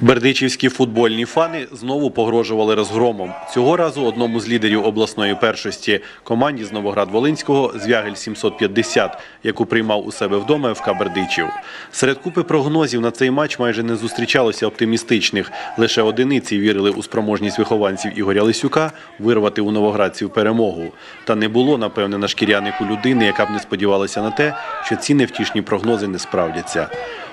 Бердичівські футбольні фани знову погрожували розгромом. Цього разу одному з лідерів обласної першості команді з Новоград-Волинського Звягель 750, яку приймав у себе вдома ФК Бердичів. Серед купи прогнозів на цей матч майже не зустрічалося оптимістичних. Лише одиниці вірили у спроможність вихованців Ігоря Лисюка вирвати у новоградців перемогу. Та не було, напевне, на шкірянику людини, яка б не сподівалася на те, що ці невтішні прогнози не справдяться.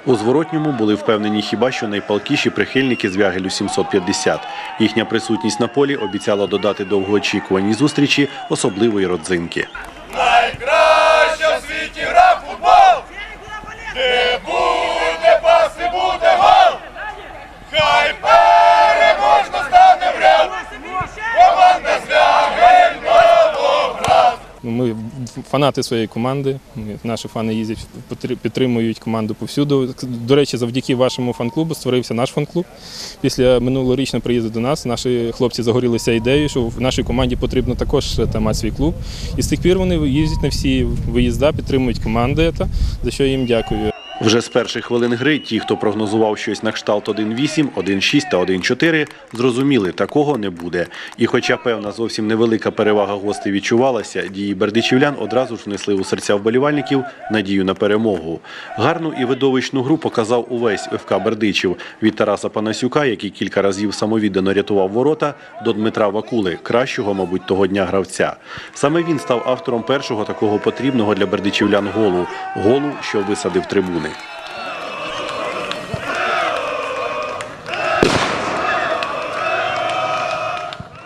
У зворотньому були впевнені хіба що найпалкіші прихильники Звягелю 750. Їхня присутність на полі обіцяла додати довгоочікуваній зустрічі особливої родзинки. Найкраща в світі гра футбол! Не буде пас, буде гол! Хай переможно стане в ряд! Команда Звягель Новоград! Ну, Ми фанати своєї команди. Наші фани їздять, підтримують команду повсюду. До речі, завдяки вашому фан-клубу створився наш фан-клуб. Після минулорічного приїзду до нас наші хлопці загорілися ідеєю, що в нашій команді потрібно також е, та, мати свій клуб. І з тих пір вони їздять на всі виїзда, підтримують команди, за що їм дякую. Вже з перших хвилин гри ті, хто прогнозував щось на кшталт 1-8, 1-6 та 1-4, зрозуміли, такого не буде. І хоча певна зовсім невелика перевага гостей відчувалася, дії бердичівлян одразу ж внесли у серця вболівальників надію на перемогу. Гарну і видовищну гру показав увесь ФК Бердичів від Тараса Панасюка, який кілька разів самовіддано рятував ворота, до Дмитра Вакули, кращого, мабуть, того дня гравця. Саме він став автором першого такого потрібного для бердичівлян голу голу, що висадив трибуни.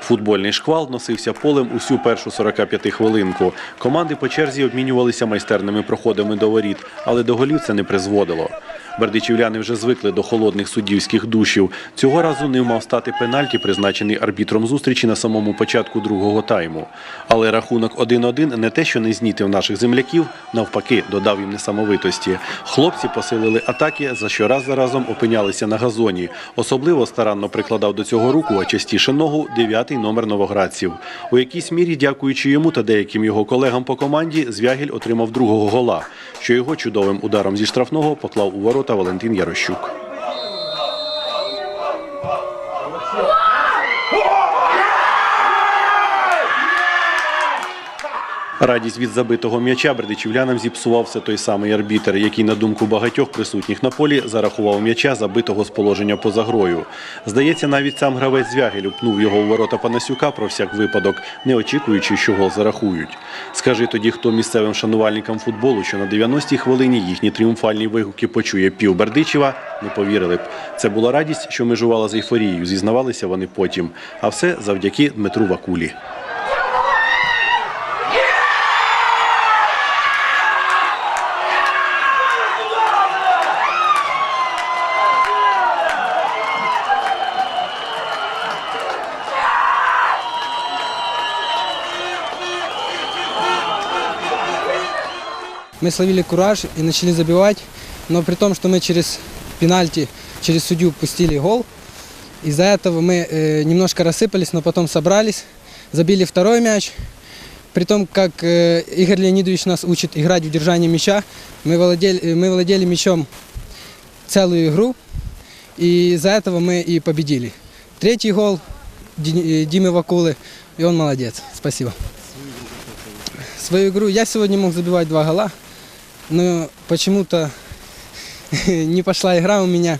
Футбольний шквал носився полем усю першу 45 хвилинку. Команди по черзі обмінювалися майстерними проходами до воріт, але до голів це не призводило. Бердичівляни вже звикли до холодних суддівських душів. Цього разу не мав стати пенальті, призначений арбітром зустрічі на самому початку другого тайму. Але рахунок 1-1 не те, що не знітив наших земляків, навпаки, додав їм несамовитості. Хлопці посилили атаки, за що раз за разом опинялися на газоні. Особливо старанно прикладав до цього руку, а частіше ногу дев'ятий номер новоградців. У якійсь мірі, дякуючи йому та деяким його колегам по команді, Звягіль отримав другого гола, що його чудовим ударом зі штрафного поклав у ворота Валентин Ярощук. Радість від забитого м'яча бердичівлянам зіпсував все той самий арбітер, який, на думку багатьох присутніх на полі, зарахував м'яча забитого з положення поза грою. Здається, навіть сам гравець Звягель упнув його у ворота Панасюка про всяк випадок, не очікуючи, що гол зарахують. Скажи тоді, хто місцевим шанувальникам футболу, що на 90-й хвилині їхні тріумфальні вигуки почує пів Бердичева, не повірили б. Це була радість, що межувала з ейфорією, зізнавалися вони потім. А все завдяки Дмитру Вакулі. Мы словили кураж и начали забивать, но при том, что мы через пенальти, через судью пустили гол, из-за этого мы э, немножко рассыпались, но потом собрались, забили второй мяч. При том, как э, Игорь Леонидович нас учит играть в держание мяча, мы владели, э, мы владели мячом целую игру, и из-за этого мы и победили. Третий гол э, Димы Вакулы, и он молодец. Спасибо. Свою игру я сегодня мог забивать два гола, но почему-то не пошла игра у меня.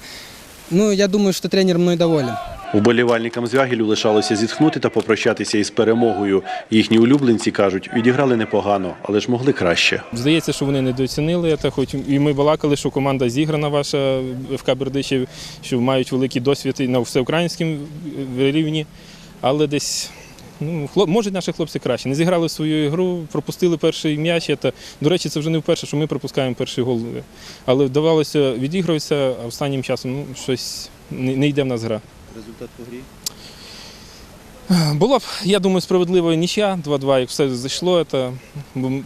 Ну, я думаю, что тренер мной доволен. Вболівальникам Звягілю лишалося зітхнути та попрощатися із перемогою. Їхні улюбленці кажуть, відіграли непогано, але ж могли краще. Здається, що вони недооцінили це, хоч і ми балакали, що команда зіграна ваша ФК Бердичів, що мають великий досвід і на всеукраїнському рівні, але десь. Ну, хлоп, може, наші хлопці краще. Не зіграли свою ігру, пропустили перший м'яч. До речі, це вже не вперше, що ми пропускаємо перший гол. Але вдавалося відігруватися, а останнім часом ну, щось не, не йде в нас гра. Результат по грі? Було б, я думаю, справедливо нічия 2-2, як все зайшло.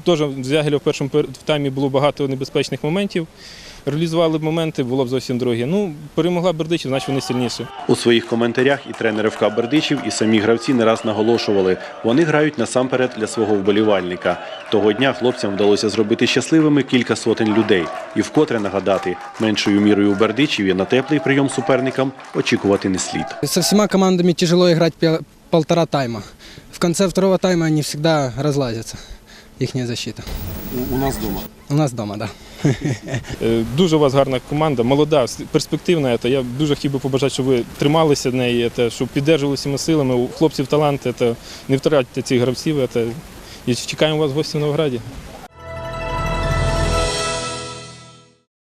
Теж в Зягеля в першому таймі було багато небезпечних моментів. Реалізували б моменти, було б зовсім друге. Ну, перемогла Бердичів, значить вони сильніші. У своїх коментарях і тренери ФК Бердичів, і самі гравці не раз наголошували, вони грають насамперед для свого вболівальника. Того дня хлопцям вдалося зробити щасливими кілька сотень людей. І вкотре нагадати, меншою мірою у Бердичеві на теплий прийом суперникам очікувати не слід. Со всеми командами тяжело играть пе- полтора тайма. В конце второго тайма они всегда разлазятся, их защита. У нас вдома. У нас дома, да. Е, Дуже у вас гарна команда, молода, перспективна. Це. Я дуже хотів би побажати, щоб ви трималися неї, це, щоб піддержували всіма силами. У хлопців талант, це, не втратьте цих гравців. Це. І чекаємо вас в гості в Новограді.